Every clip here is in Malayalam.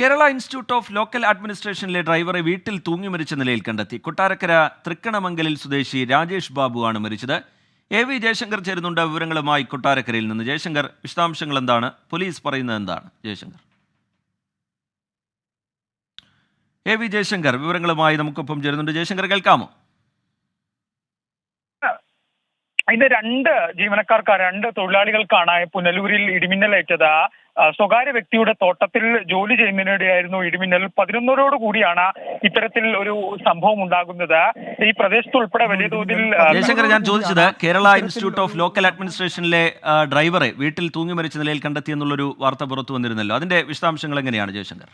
കേരള ഇൻസ്റ്റിറ്റ്യൂട്ട് ഓഫ് ലോക്കൽ അഡ്മിനിസ്ട്രേഷനിലെ ഡ്രൈവറെ വീട്ടിൽ തൂങ്ങി മരിച്ച നിലയിൽ കണ്ടെത്തി. കൊട്ടാരക്കര തൃക്കണമംഗലിൽ സ്വദേശി രാജേഷ് ബാബുവാണ് മരിച്ചത്. എ വി ജയശങ്കർ ചേരുന്നുണ്ട് വിവരങ്ങളുമായി കൊട്ടാരക്കരയിൽ നിന്ന്. ജയശങ്കർ വിശദാംശങ്ങൾ എന്താണ്? പോലീസ് പറയുന്നത് എന്താണ്? ജയശങ്കർ. എ വി ജയശങ്കർ വിവരങ്ങളുമായി നമുക്കൊപ്പം ചേരുന്നുണ്ട്. ജയശങ്കർ കേൾക്കാമോ? ഇന്ന് രണ്ട് ജീവനക്കാർക്ക് രണ്ട് തൊഴിലാളികൾക്കാണ് പുനലൂരിൽ ഇടിമിന്നലേറ്റത് സ്വകാര്യ വ്യക്തിയുടെ തോട്ടത്തിൽ ജോലി ചെയ്യുന്നതിനിടെയായിരുന്നു ഇടിമിന്നൽ. പതിനൊന്നരോട് കൂടിയാണ് ഇത്തരത്തിൽ ഒരു സംഭവം ഉണ്ടാകുന്നത്. ഈ പ്രദേശത്ത് ഉൾപ്പെടെ വലിയ തോതിൽ ജയശങ്കർ ഞാൻ ചോദിച്ചത് കേരള ഇൻസ്റ്റിറ്റ്യൂട്ട് ഓഫ് ലോക്കൽ അഡ്മിനിസ്ട്രേഷനിലെ ഡ്രൈവറെ വീട്ടിൽ തൂങ്ങി മരിച്ച നിലയിൽ കണ്ടെത്തി എന്നുള്ളൊരു വാർത്ത പുറത്തു വന്നിരുന്നല്ലോ. അതിന്റെ വിശദാംശങ്ങൾ എങ്ങനെയാണ് ജയശങ്കർ?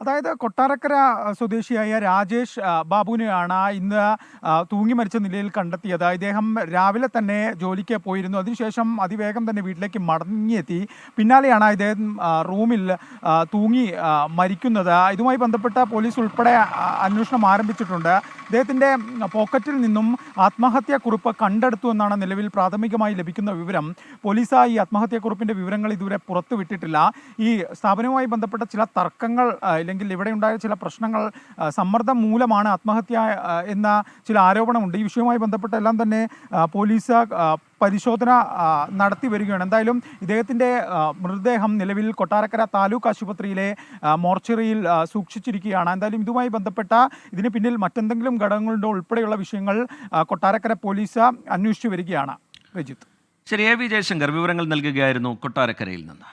അതായത് കൊട്ടാരക്കര സ്വദേശിയായ രാജേഷ് ബാബുവിനെയാണ് ഇന്ന് തൂങ്ങി മരിച്ച നിലയിൽ കണ്ടെത്തിയത്. ഇദ്ദേഹം രാവിലെ തന്നെ ജോലിക്ക് പോയിരുന്നു. അതിനുശേഷം അതിവേഗം തന്നെ വീട്ടിലേക്ക് മടങ്ങിയെത്തി. പിന്നാലെയാണ് ഇദ്ദേഹം റൂമിൽ തൂങ്ങി മരിക്കുന്നത്. ഇതുമായി ബന്ധപ്പെട്ട പോലീസ് ഉൾപ്പെടെ അന്വേഷണം ആരംഭിച്ചിട്ടുണ്ട്. ഇദ്ദേഹത്തിന്റെ പോക്കറ്റിൽ നിന്നും ആത്മഹത്യാക്കുറിപ്പ് കണ്ടെടുത്തു എന്നാണ് നിലവിൽ പ്രാഥമികമായി ലഭിക്കുന്ന വിവരം. പോലീസ് ഈ ആത്മഹത്യാക്കുറിപ്പിന്റെ വിവരങ്ങൾ ഇതുവരെ പുറത്തുവിട്ടിട്ടില്ല ഈ സ്ഥാപനവുമായി ബന്ധപ്പെട്ട ചില തർക്കങ്ങൾ അല്ലെങ്കിൽ ഇവിടെ ഉണ്ടായ ചില പ്രശ്നങ്ങൾ സമ്മർദ്ദം മൂലമാണ് ആത്മഹത്യ എന്ന ചില ആരോപണമുണ്ട്. ഈ വിഷയവുമായി ബന്ധപ്പെട്ട എല്ലാം തന്നെ പോലീസ് പരിശോധന നടത്തി വരികയാണ്. എന്തായാലും ഇദ്ദേഹത്തിന്റെ മൃതദേഹം നിലവിൽ കൊട്ടാരക്കര താലൂക്ക് ആശുപത്രിയിലെ മോർച്ചറിയിൽ സൂക്ഷിച്ചിരിക്കുകയാണ്. എന്തായാലും ഇതുമായി ബന്ധപ്പെട്ട ഇതിന് പിന്നിൽ മറ്റെന്തെങ്കിലും ഘടകങ്ങളുണ്ടോ ഉൾപ്പെടെയുള്ള വിഷയങ്ങൾ കൊട്ടാരക്കര പോലീസ് അന്വേഷിച്ചു വരികയാണ്. രജിത്ത്. ശരി എ വി ജയശങ്കർ വിവരങ്ങൾ നൽകുകയായിരുന്നു കൊട്ടാരക്കരയിൽ നിന്ന്.